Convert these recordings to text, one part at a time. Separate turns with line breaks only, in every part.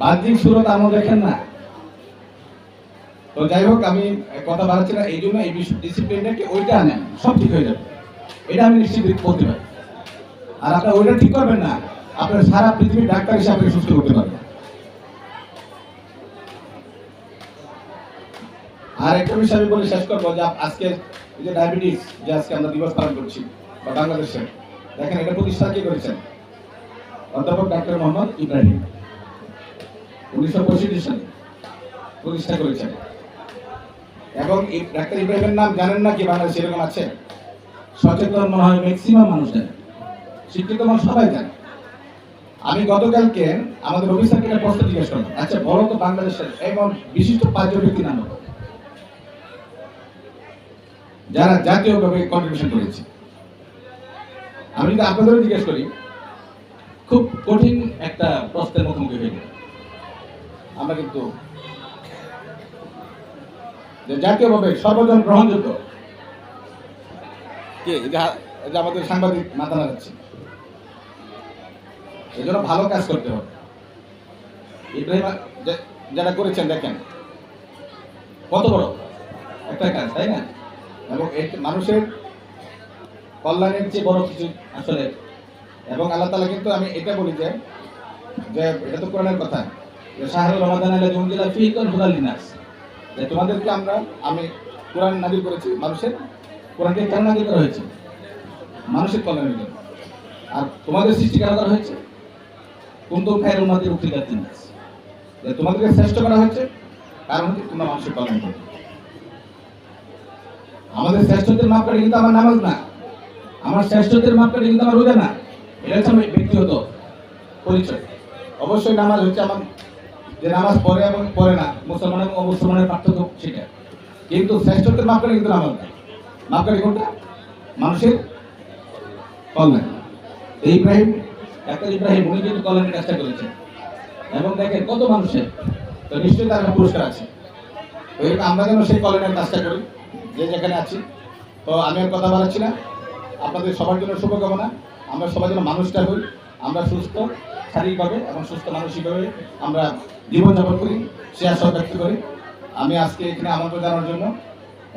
বাহ্যিক সুরত আমল দেখেন না। তো যাই হোক, আমি কথা বাড়াচ্ছি না, এই জন্য এই ডিসিপ্লিনটাকে ওইটা আনেন, সব ঠিক হয়ে যাবে। এটা আমি নিশ্চিত করতে পারি। আর আপনার ওইটা ঠিক করবেন না, আপনার সারা পৃথিবীর ডাক্তার হিসেবে সুস্থ করতে পারবেন। আর একটা বিষয় আমি বলে শেষ করব যে আজকে যে ডায়াবেটিস যে আজকে আমরা দিবস পালন করছি, বা বাংলাদেশে, দেখেন এটা প্রতিষ্ঠা কে করেছেন? অধ্যাপক ডাক্তার মোহাম্মদ ইব্রাহিম। উনিশশো পঁয়ষট্টি সালে প্রতিষ্ঠা করেছেন। এবং ডাক্তার ইব্রাহিমের নাম জানেন না কি বাংলাদেশে এরকম আছে? সচেতন মনে হয় ম্যাক্সিমাম মানুষ জানে। শিক্ষিত মানুষ সবাই জানে। আমি গতকালকে আমাদের অফিসারকে একটা প্রশ্ন জিজ্ঞেস করলাম। আচ্ছা বলো তো বাংলাদেশের এবং বিশিষ্ট পাঁচজন ব্যক্তি নাম যারা জাতীয়ভাবে কন্ট্রিবিউশন করেছে। আমি যদি আপনাদেরও জিজ্ঞেস করি, খুব কঠিন একটা প্রশ্নের মুখোমুখি হয়ে গেল আমরা কিন্তু জাতীয়ভাবে সর্বজন গ্রহণযোগ্য। কে? এই আমাদের সাংবাদিক মাথা নাড়াচ্ছে এই জন্য ভালো কাজ করতে হবে। ইব্রাহিম যারা করেছেন, দেখেন। কত বড় একটা কাজ, তাই না? এবং মানুষের কল্যাণের চেয়ে বড় কিছু আসলে। এবং আল্লাহ তালা কিন্তু আমি এটা বলি যে যে এটা তো কোরআনের কথা। যে শাহরুল রমাদান আল্লাহ জুমজিলা ফিকন হুদালিনাস তোমাদেরকে আমরা, আমি কোরআন নাজিল করেছি, মানুষের কোরআনকে কেন নাজিল করা হয়েছে? মানুষের কল্যাণের জন্য। আর তোমাদের সৃষ্টি কেন করা হয়েছে? কুন্দু খায়ের উন্নতির উঠিকার জিনিস তোমাদেরকে শ্রেষ্ঠ করা হয়েছে? কারণ হচ্ছে তোমরা মানুষের কল্যাণ করবে আমাদের শ্রেষ্ঠত্বের মাপকাঠি কিন্তু আমার নামাজ না। আমার শ্রেষ্ঠত্বের মাপকাঠি কিন্তু আমার রোজা না। এটা হচ্ছে ব্যক্তিগত পরিচয়। অবশ্যই নামাজ হচ্ছে আমার যে নামাজ পড়ে এবং পড়ে না মুসলমান এবং অমুসলমানের পার্থক্য সেটা। কিন্তু শ্রেষ্ঠত্বের মাপকাঠি কিন্তু নামাজ না মাপকাঠি কোনটা? মানুষের কল্যাণ। এই ইব্রাহিম ডাক্তার ইব্রাহিম, উনি কিন্তু কল্যাণের কাজটা করেছেন। এবং দেখেন কত মানুষের, তো নিশ্চয়ই তার পুরস্কার আছে। তো আমরা যেন সেই কল্যাণের কাজটা করি, যে যেখানে আছি। তো আমি আর কথা বাড়াচ্ছি না। আপনাদের সবার জন্য শুভকামনা। আমরা সবাই যেন মানুষটা হই। আমরা সুস্থ শারীরিকভাবে এবং সুস্থ মানসিকভাবে আমরা জীবনযাপন করি সে আশা ব্যক্ত করি। আমি আজকে এখানে আমন্ত্রণ জানানোর জন্য,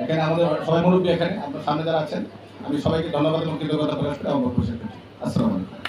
এখানে আমাদের সবাই মুরব্বী এখানে, আপনার সামনে যারা আছেন, আমি সবাইকে ধন্যবাদ এবং কৃতজ্ঞতা প্রকাশ করে আমার আসসালামাইকুম আসসালামু আলাইকুম।